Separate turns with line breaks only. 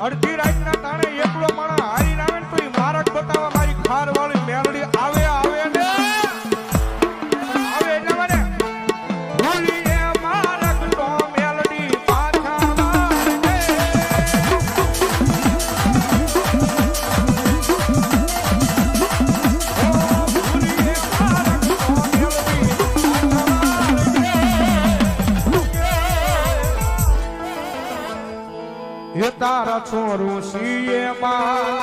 અડધી રાતના ટાણે એકલો માણસ હારી ના આવે તો એ મારક બતાવવા મારી ખાર વાળો તારા છોરું સિંહ બા